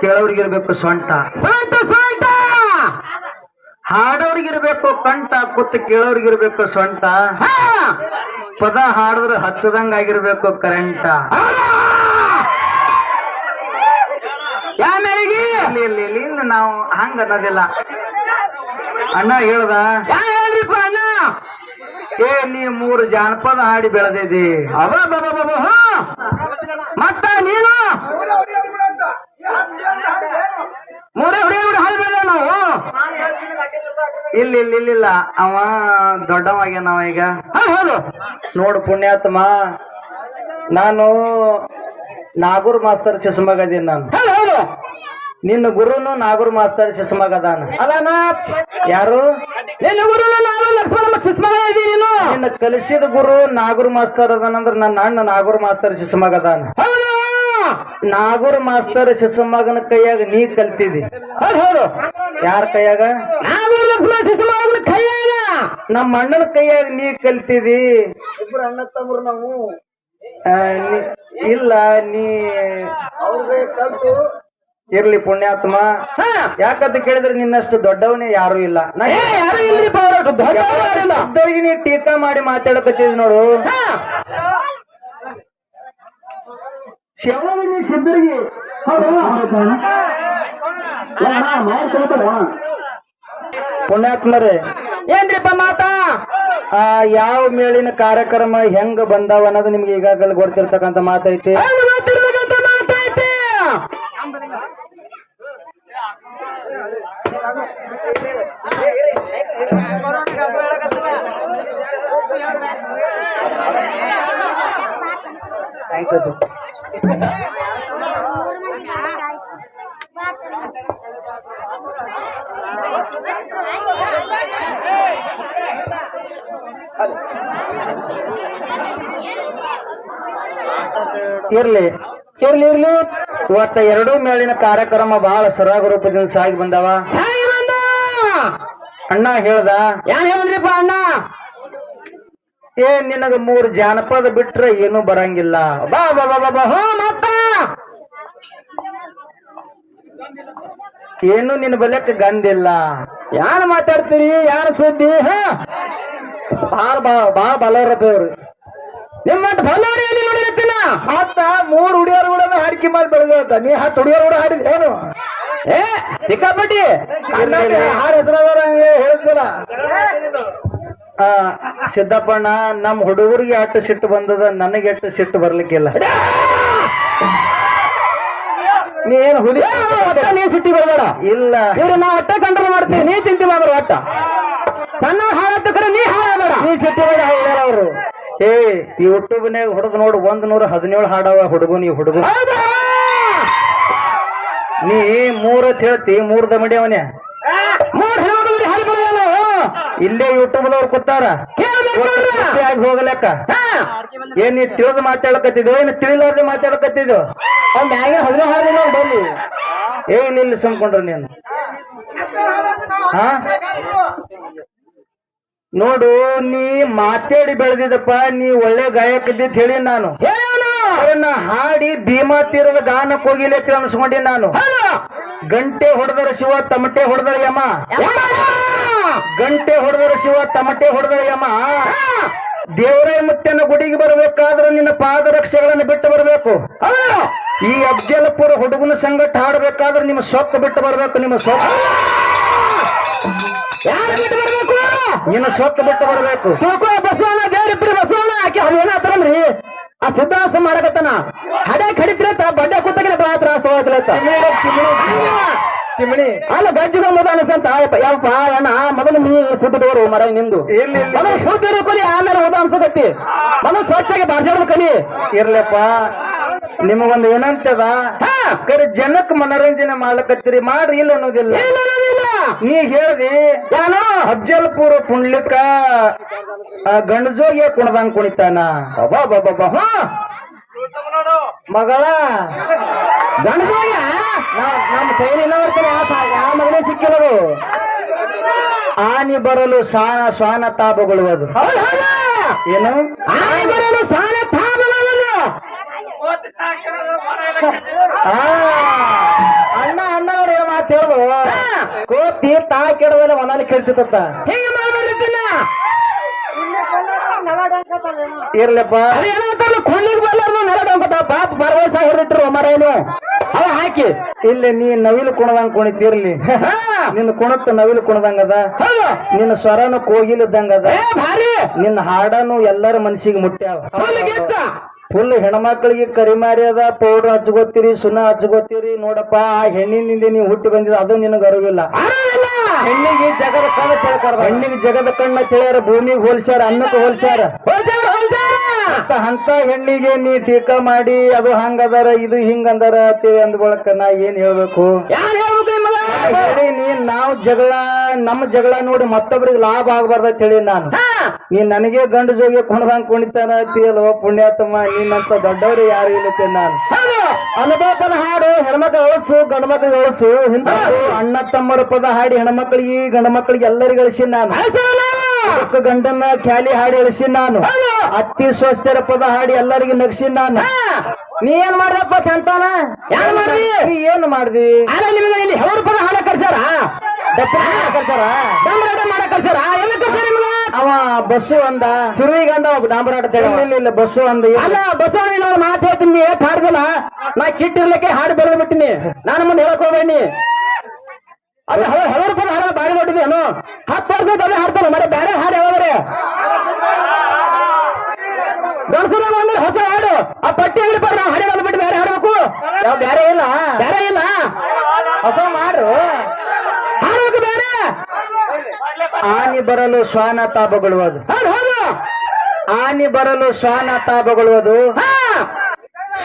ಕೇಳೋರಿಗಿರ್ಬೇಕು ಸೊಂಟ. ಸೊಂಟ ಸೊಂಟ! ಹಾಡೋರಿಗಿರ್ಬೇಕು ಕಂಠ ಕುತ್ತ ಕೇಳೋರಿಗಿರ್ಬೇಕು ಸೊಂಟ. ಪದ ಹಾಡಿದ್ರೆ ಹಚ್ಚದಂಗ ಆಗಿರ್ಬೇಕು ಕರೆಂಟ. ಇಲ್ಲಿ ನಾವು ಹಂಗ ಅನ್ನೋದಿಲ್ಲ. ಅಣ್ಣ ಹೇಳ್ದ? ಏ ನೀ ಮೂರು ಜಾನಪದ ಹಾಡಿ ಬೆಳೆದಿದ್ದಿ ಅವ ಮತ್ತ ನೀನು? ಮೂರೇ ಹುಡುಗಿ ಹಾಡಿ ಬೇಡ ನಾವು. ಇಲ್ಲಿ ಇಲ್ಲಿ ಇಲ್ಲಿಲ್ಲ ಅವ ದೊಡ್ಡವಾಗ್ಯಾನವ ಈಗ. ಹೌದು ನೋಡು ಪುಣ್ಯಾತ್ಮ. ನಾನು ನಾಗೂರ್ ಮಾಸ್ತರ್ ಚಸ್ಮಗದೀನಿ ನಾನು. ನಿನ್ನ ಗುರುನು ನಾಗೂರ್ ಮಾಸ್ತರ್ ಶಿಶುಮಗ ಅದಾನ ಯಾರು? ನಿನ್ನ ಗುರುನು ನಾನು ಲಕ್ಷ್ಮಣ ಶಿಶುಮಗ ಇದೀನಿ ನೀನು. ನಿನ್ನ ಕಲಿಸಿದ ಗುರು ನಾಗೂರ್ ಮಾಸ್ತರ್ ಅದಾನಂದ್ರ ನನ್ನ ಅಣ್ಣ ನಾಗೂರ್ ಮಾಸ್ತರ್ ಶಿಶುಮಗ ಅದಾನ ನಾಗೂರ್ ಮಾಸ್ತರ್ ಶಿಸ್ಮಗನ ಕೈಯಾಗ ನೀ ಕಲ್ತಿದಿ. ಹೌದು ಹೌದು. ಯಾರ ಕೈಯಾಗ? ನಾಗೂರ್ ಲಕ್ಷ್ಮಣ ಶಿಶುಮಗ ಅವ್ರ ಕೈಯಾಗ. ನಮ್ಮ ಅಣ್ಣನ ಕೈಯಾಗ ನೀ ಕಲ್ತಿದಿ. ಇಬ್ರು ಅಣ್ಣ ತಮ್ಮರು ನಾವು. ಇಲ್ಲ ನೀ ಅವ್ರಿಗೆ ಕಲ್ತು. ಇರ್ಲಿ ಪುಣ್ಯಾತ್ಮ ಹಾ ಯಾಕಂತ ಕೇಳಿದ್ರೆ ನಿನ್ನಷ್ಟು ದೊಡ್ಡವನೇ ಯಾರು ಇಲ್ಲ ಯಾರು ಇಲ್ರಿ ಅವ್ರು ದೊಡ್ಡವರು ಯಾರಿಲ್ಲ ಇದ್ದವ್ರಿಗೆ ನೀ ಟೀಕಾ ಮಾಡಿ ಮಾತಾಡಕತ್ತಿದ್ ನೋಡು ಸಿದ್ಧರಿಗೆ ಪುಣ್ಯಾತ್ಮರೇ ಏನ್ರಿಪ್ಪ ಮಾತಾ ಆ ಯಾವ ಮೇಳಿನ ಕಾರ್ಯಕ್ರಮ ಹೆಂಗ್ ಬಂದಾವ ಅನ್ನೋದು ನಿಮ್ಗೆ ಈಗಾಗಲೇ ಗೊತ್ತಿರ್ತಕ್ಕಂಥ ಮಾತೈತಿ ಹೌದು ಮಾತಿರ್ಬೇಕಂತ ಮಾತೈತಿ ಥ್ಯಾಂಕ್ಸ್ ಅದು ಇರ್ಲಿ ಇರ್ಲಿ ಇರ್ಲಿ ಇವತ್ತ ಎರಡೂ ಮೇಳಿನ ಕಾರ್ಯಕ್ರಮ ಬಹಳ ಸರಾಗ ರೂಪದಿಂದ ಸಾಗಿ ಬಂದಾವ. ಅಣ್ಣ ಹೇಳ್ದ ಯಾನ್ ಹೇಳ್ರಿಪ್ಪ ಅಣ್ಣ? ಏ ನಿನಗ ಮೂರು ಜಾನಪದ ಬಿಟ್ರೆ ಏನು ಬರಂಗಿಲ್ಲ. ಬಾ ಬಾ ಬಾ ಬಾ ಬಾ. ಹೋ ಮತ್ತ! ಏನು ನಿನ್ನ ಬಲಕ್ಕೆ ಗಂದಿಲ್ಲ. ಯಾನ್ ಮಾತಾಡ್ತೀರಿ? ಯಾನ್ ಸುದ್ದಿ? ಹಾ? ಬಾಳ ಬಾ ಬಾ ಬಲರದವ್ರು ನಿಮ್ಮಂತ ಬಲ್ಲವರಿ ಎಲ್ಲಿ ನೋಡಿರತ್ತಿನ ಹತ್ತ ಮೂರು ಹುಡುಗರು ಕೂಡ ಹಾಡಿಕೆ ಮಾಡಿ ಬೆಳೆದ ನೀ ಹತ್ತು ಹುಡುಗರು ಕೂಡ ಹಾಡಿದ ಏನು? ಏ ಸಿಕ್ಕಾಪಟ್ಟಿ? ಕರ್ನಾಟಕ ಹಾಡು ಹೆಸರದವ್ರ ಹೇಳ್ತಿಲ್ಲ ಆ ಸಿದ್ದಪ್ಪಣ್ಣ ನಮ್ ಹುಡುಗರಿಗೆ ಅಟ್ಟು ಸಿಟ್ಟು ಬಂದದ ನನಗೆ ಅಟ್ಟು ಸಿಟ್ಟು ಬರ್ಲಿಕ್ಕಿಲ್ಲ. ನೀ ಏನು ಹುಲಿ ನೀ ಸಿಟ್ಟಿ ಬರಬೇಡ. ಇಲ್ಲ. ಇವ್ರು ನಾ ಅಟ್ಟ ಕಂಟ್ರೋಲ್ ಮಾಡ್ತೀವಿ. ನೀ ಚಿಂತೆ ಮಾಡ್ಬೇಡ ಅಟ್ಟ. ಸಣ್ಣ ಹಾಳಾತ ನೀ ಹಾಳಾಗಬೇಡ ನೀ ಸಿಟ್ಟಿ ಬೇಡ ಅವರು. ಏ ಈ ಯೂಟ್ಯೂಬ್ನ್ಯಾಗ ಹೊಡೆದ್ ನೋಡು ಒಂದ್ ನೂರ ಹದಿನೇಳು ಹಾಡವ ಹುಡುಗು ನೀ ಹುಡುಗು. ನೀ ಮೂರತ್ ಹೇಳ್ತಿ ಮೂರ್ ದಮಡಿ ಅವನೇ ಇಲ್ಲೇ ಯೂಟ್ಯೂಬ್ದವ್ರು ಕೂತಾರ. ಕೇಳ್ಬೇಕು ಆಗಿ ಹೋಗ್ಲಕ್ಕ. ಏನ್ ನೀ ತಿಳಿದು ಮಾತಾಡಕತ್ತಿದ್ವು ಏನ್ ತಿಳಿಲಾರ್ದೆ ಮಾತಾಡಕತ್ತಿದ್ವು ಅವ್ನ ಮ್ಯಾಗೆ ಹದಿನೈದು ಹಾಡಿನ ಬಂದು ಏ ಇಲ್ಲಿ ಸುಮ್ಕೊಂಡ್ರ ನೀನು. ಹಾ? ನೋಡು ನೀ ಮಾತಾಡಿ ಬೆಳೆದಿದ್ದಪ್ಪ ನೀ ಒಳ್ಳೆ ಗಾಯಕ ಇದ್ದಿತ್ ಹೇಳಿ ನಾನು. ಏನೋ ಅವನ್ನ ಹಾಡಿ ಭೀಮಾ ತೀರದ ಗಾನಕ್ಕೆ ಕೋಗಿಲೆ ಅನ್ಸ್ಕೊಂಡಿ ನಾನು. ಗಂಟೆ ಹೊಡೆದರ ಶಿವ ತಮಟೆ ಹೊಡೆದರ ಯಮ. ಯಮ್ಮ! ಗಂಟೆ ಹೊಡೆದರ ಶಿವ ತಮಟೆ ಹೊಡೆದರ ಯಮ. ದೇವರಾಯ ಮುತ್ತನ ಗುಡಿಗೆ ಬರಬೇಕಾದ್ರೆ ನಿನ್ನ ಪಾದರಕ್ಷೆಗಳನ್ನು ಬಿಟ್ಟು ಬರಬೇಕು. ಈ ಅಬ್ಜಲಪುರ ಹುಡುಗನ ಸಂಗಟ ಹಾಡಬೇಕಾದ್ರೆ ನಿಮ್ಮ ಸೊಕ್ಕ ಬಿಟ್ಟು ಬರಬೇಕು ನಿಮ್ಮ ಸೊಕ್ಕ. ಯಾರು ನಿನ್ನ ಸೊತ್ತು ಬಿಟ್ಟು ಬರಬೇಕು. ತಿಳ್ಕೊ ಬಸವಣ್ಣ ದೇವ್ರಿಬ್ರಿ ಬಸವಣ್ಣ ಆಕೆ ಅವ್ನ ಏನಾತರನ್ರಿ ಆ ಸಿದ್ಧಾಸ ಮಾಡಕತ್ತಾನ. ಹಡೆ ಕಡಿತ್ರತ ಬಡ್ಡೆ ಕೂತಾಗಿನ ಬಾ ತ್ರಾಸ ಚಿಮಣಿ ಅಲ್ಲ ಗಜ್ಜಿ ಬಂದದ ಅನಿಸ್ತಂತ ಯಪ್ಪ ಅಣ್ಣ ಮೊದಲು ನೀ ಸುಟ್ಟು ತಗೋರು ಮರ ನಿಂದು. ಮೊದಲು ಸುದ್ದಿರು ಕಲಿ ಆಮೇಲೆ ಹೋದ ಅನ್ಸಕತ್ತಿ ಮೊದಲು ಸ್ವಚ್ಛಾಗಿ ಬಾರ್ಸಾಡ್ದು ಕಲಿ. ಇರ್ಲಪ್ಪ ನಿಮಗೊಂದು ಏನಂತದ ಹಾ. ಕರೆ ಜನಕ್ ಮನೋರಂಜನೆ ಮಾಡ್ಲಕತ್ತೀರಿ. ಮಾಡ್ರಿ ಇಲ್ಲ ಅನ್ನೋದಿಲ್ಲ. ನೀ ಹೇಳ್ದಿ ಯಾನು ಅಫ್ಜಲ್ಪುರ ಪುಂಡ್ಲಿಕ್ಕ ಗಂಡಜೋಗಿಯ ಕುಣದಂಗ್ ಕುಣಿತಾನ. ಅಬ್ಬಾ ಬಾಬಾ ಹಾ. ಮಗಳ ಗಂಡಜೋಗ ನಮ್ಮ ನಮ್ ಸೈನಿನವರ್ತನೆ ಯಾವ ಮಗನೇ ಸಿಕ್ಕಿಲ್ಲದು ಆನಿ ಬರಲು ಸಾನ ಸ್ವಾನ ತಾಪಗಳು ಅದು. ಏನು? ಆನಿ ಬರಲು ಸಾನ ತಾಬಲವಲ್ಲ ಆ, ಹೇಳುದು ಕೋತಿ ತಾ ಕೆಡದಲ್ಲಿ ಒಂದಲ್ಲಿ ಕೆಡ್ಸಿತ್ತ ಹಿಂಗ ಮಾಡ್ಬಿಡ್ತೀನ ಇರ್ಲಪ್ಪ. ಅದೇನಂತಾರಲ್ಲ ಕೊಳ್ಳಿಗೆ ಬಲ್ಲಾರ್ದು ನೆಲ ಡೊಂಕತ ಪಾಪ ಬರವಸ ಹೊರಟಿರು ಅವ ಹಾಕಿ. ಇಲ್ಲಿ ನೀ ನವಿಲು ಕುಣದಂಗ ಕುಣಿತಿರ್ಲಿ. ಹಾ, ನಿನ್ನ ಕುಣತ್ತ ನವಿಲು ಕುಣದಂಗದ. ನಿನ್ನ ಸ್ವರನು ಕೋಗಿಲಿದ್ದಂಗದ. ನಿನ್ನ ಹಾಡನು ಎಲ್ಲರ ಮನಸ್ಸಿಗೆ ಮುಟ್ಟ್ಯಾವ. ಫುಲ್ ಹೆಣ್ಮಕ್ಳಿಗೆ ಕರಿಮಾರಿ ಅದ ಪೌಡರ್ ಹಚ್ಕೋತೀರಿ ಸುಣ್ಣ ಹಚ್ಕೋತೀರಿ. ನೋಡಪ್ಪ ಆ ಹೆಣ್ಣಿನಿಂದ ನೀವು ಹುಟ್ಟಿ ಬಂದಿದ ಅದು ನಿನಗೆ ಅರಿವಿಲ್ಲ. ಹೆಣ್ಣಿಗೆ ಜಗದ ಕಣ್ಣ ತಿಳ್ಕರ್ದ ಹೆಣ್ಣಿಗೆ ಜಗದ ಕಣ್ಣ ತಿಳಿಯಾರ ಭೂಮಿಗೆ ಹೋಲ್ಸ್ಯಾರ ಅನ್ನಕ್ಕೆ ಹೋಲ್ಸ್ಯಾರ. ಅಂತ ಹೆಣ್ಣಿಗೆ ನೀ ಟೀಕಾ ಮಾಡಿ ಅದು ಹಂಗದಾರ ಇದು ಹಿಂಗಂದಾರ ಅಂತೇಳಿ ಅಂದ ಬಳಕ ನಾ ಏನ್ ಹೇಳ್ಬೇಕು? ಹೇಳಿ ನೀ ನಾವು ಜಗಳ ನಮ್ಮ ಜಗಳ ನೋಡಿ ಮತ್ತೊಬ್ರಿಗೆ ಲಾಭ ಆಗ್ಬಾರ್ದ ಹೇಳಿ ನಾನು. ಹಾ, ನೀ ನನಗೆ ಗಂಡು ಜೋಗಿ ಕುಣದಂಗ್ ಕುಣಿತಾನ ಅಂತೀಯಲ್ಲೋ ಪುಣ್ಯಾತಮ್ಮ ನೀನಂತ ದೊಡ್ಡವ್ರು ಯಾರು ಇಲ್ಲತ್ತೆ ನಾನು. ಅನುಭವನ ಹಾಡು ಹೆಣ್ಮಕ್ಳು ಅಳಸು ಗಂಡು ಮಕ್ಳಿಗೆ ಹಿಂದೂ. ಅಣ್ಣ ತಮ್ಮರ ಪದ ಹಾಡಿ ಹೆಣ್ಮಕ್ಳಿಗೆ ಗಂಡ ಮಕ್ಳಿಗೆ ಎಲ್ಲರಿಗೂ ಅಳಿಸಿ ನಾನು. ಗಂಡನ ಖ್ಯಾಲಿ ಹಾಡಿ ಅಳಿಸಿ ನಾನು. ಅತ್ತಿ ಸ್ವಸ್ಥರ ಪದ ಹಾಡಿ ಎಲ್ಲರಿಗೂ ನಗ್ಸಿ ನಾನು. ನೀ ಏನ್ ಮಾಡ್ದಪ್ಪ ಚಂತಾನ? ಯಾರ್ ಮಾಡ್ದಿ? ನೀ ಏನ್ ಮಾಡ್ದಿ? ಆದ್ರೆ ನಿಮಗೆ ಇಲ್ಲಿ ಹೆವರು ಪದ ಹಾಡ ಕರ್ಸಾರ ದಪ್ಪನ ಕರ್ಸಾರ ಡಂಬರಾಟ ಮಾಡ ಕರ್ಸಾರ ಎಲ್ಲ ಕರ್ಸಾರ ನಿಮ್ಗ? ಅವ ಬಸ್ಸು ಅಂದ ಸುರುವಿ ಗಂಡ ಡಾಂಬರಾಟ ಇಲ್ಲ ಇಲ್ಲ ಇಲ್ಲ ಬಸ್ಸು ಅಂದ ಅಲ್ಲ ಬಸ್ಸು ಇನ್ನೊಂದು ಮಾತು ಹೇಳ್ತೀನಿ ಏಟ್ ಹಾಡ್ದಲ್ಲ? ನಾ ಕಿಟ್ಟಿರ್ಲಿಕ್ಕೆ ಹಾಡು ಬೆಳೆದು ಬಿಟ್ಟಿನಿ. ನಾನು ಮುಂದೆ ಹೇಳಕ್ ಹೋಗ್ಬೇಡಿ ಅದ ಹಲವಾರು ಪದ ಹಾಡೋದು ಬಾರಿ ನೋಡಿದೇನು ಹತ್ತು ವರ್ಷದ ಅದೇ ಮರ ಮರೆ ಬೇರೆ ಹಾಡು ಯಾವ್ದಾರೆ ಗಣಸರ ಬಂದ್ರೆ ಹೊಸ ಹಾಡು. ಆ ಪಟ್ಟಿ ಅಂಗಡಿ ಬರ್ರ ಹಾಡಿ ಬಂದ್ಬಿಟ್ಟು ಬೇರೆ ಹಾಡ್ಬೇಕು. ನಾವು ಬ್ಯಾರೆ ಇಲ್ಲ. ಬೇರೆ ಇಲ್ಲ. ಹೊಸ ಮಾಡ್ರು. ಹಾಡ್ಬೇಕು ಬೇರೆ. ಆನಿ ಬರಲು ಶ್ವಾನ ತಾಪಗೊಳ್ಳುವುದು. ಹೌದು ಆನಿ ಬರಲು ಶ್ವಾನ ತಾಪಗೊಳ್ಳುವುದು.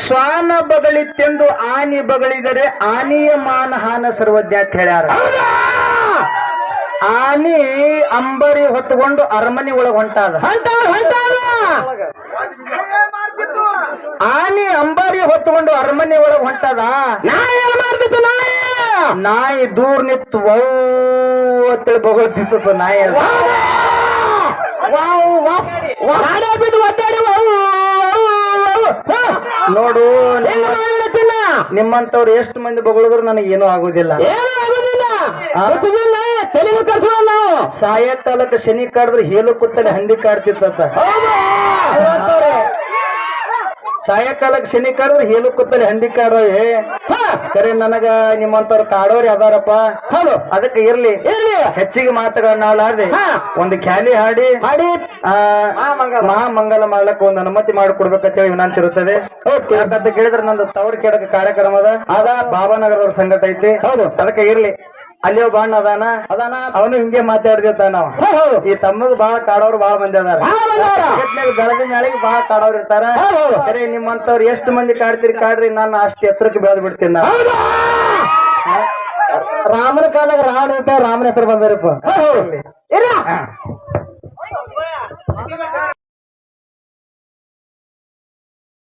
ಶ್ವಾನ ಬಗಳಿತ್ತೆಂದು ಆನಿ ಬಗಳಿದರೆ ಆನಿಯ ಮಾನ ಹಾನ ಸರ್ವಜ್ಞ ಅಂತ ಹೇಳ್ಯಾರ. ಆನಿ ಅಂಬರಿ ಹೊತ್ತುಕೊಂಡು ಅರಮನೆ ಒಳಗ ಹೊಂಟಾದ. ಆನಿ ಅಂಬಾರಿ ಹೊತ್ತುಕೊಂಡು ಅರಮನೆ ಒಳಗ ಹೊಂಟದ. ನಾಯಿ ದೂರ್ ನಿತ್ತು ವೌ ಅಂತೇಳಿ ಬಗೋದಿತ್ತು ನಾಯಿ. ನೋಡು? ನಿಮ್ಮಂತವ್ರು ಎಷ್ಟು ಮಂದಿ ಬಗಳಿದ್ರು ನನಗೆ ಏನೂ ಆಗುದಿಲ್ಲ. ತೆಲಿಗೆ ಕರ್ಸುವ ನಾವು ಸಾಯಂಕಾಲಕ್ಕೆ ಶನಿ ಕಾಡಿದ್ರೆ ಹೇಳು ಕುತ್ತಲೆ ಹಂದಿ ಕಾಡ್ತಿತ್ತಂತ. ಸಾಯಂಕಾಲಕ್ಕೆ ಶನಿ ಕಾಡಿದ್ರೆ ಹೇಳು ಕುತ್ತಲೆ ಹಂದಿ ಕಾಡೋವೆ ಹ, ಕರೆ ನನಗ ನಿಮ್ಮಂತವ್ರು ಕಾಡೋರಿ ಅದಾರಪ್ಪ ಹಲೋ. ಅದಕ್ಕೆ ಇರ್ಲಿ. ಇರ್ಲಿ. ಹೆಚ್ಚಿಗೆ ಮಾತುಗಳನ್ನ ಆಡಾರ್ದೆ ಹಾ. ಒಂದು ಖ್ಯಾಲಿ ಹಾಡಿ. ಹಾಡಿ. ಆ, ಮಹಾಮಂಗಲ. ಮಾಡ್ಲಕ್ಕ ಒಂದು ಅನುಮತಿ ಮಾಡಿಕೊಡ್ಬೇಕಂತ ಹೇಳಿ ವಿನಂತಿ ಇರುತ್ತದೆ ಯಾಕಂತ ಕೇಳಿದ್ರೆ ನಂದು ತವರು ಕೇಳಕ್ಕೆ ಕಾರ್ಯಕ್ರಮ ಅದ. ಅದ. ಬಾಬಾನಗರದವ್ರ ಸಂಗಟ ಐತಿ. ಹೌದು. ಅದಕ್ಕೆ ಇರ್ಲಿ. ಅಲ್ಲಿ ಒಬ್ಬ ಅಣ್ಣ ಅದಾನ ಅದಾನ ಅವನು ಹಿಂಗೆ ಮಾತಾಡ್ತಿರ್ತಾನ ನಾವು ಈ ತಮ್ಮಗ್ ಬಾಳ ಕಾಡೋರು ಬಾಳ ಮಂದಿ ಅದಾರ ಬೆಳೆದ ಮ್ಯಾಲಿಗೆ ಬಾಳ ಕಾಡೋರು ಇರ್ತಾರ. ಕರೆ ನಿಮ್ಮಂತವ್ರು ಎಷ್ಟು ಮಂದಿ ಕಾಡ್ತೀರಿ ಕಾಡ್ರಿ ನಾನು ಅಷ್ಟು ಎತ್ತರಕ್ಕೆ ಬೆಳೆದ್ ಬಿಡ್ತೀನಿ ನಾನು ರಾಮನ ಕಾಲಾಗ ರಾವಣ ಇರ್ತಾವ ರಾಮನ ಹೆಸರು ಬಂದಿರಪ್ಪ. ಇಲ್ಲ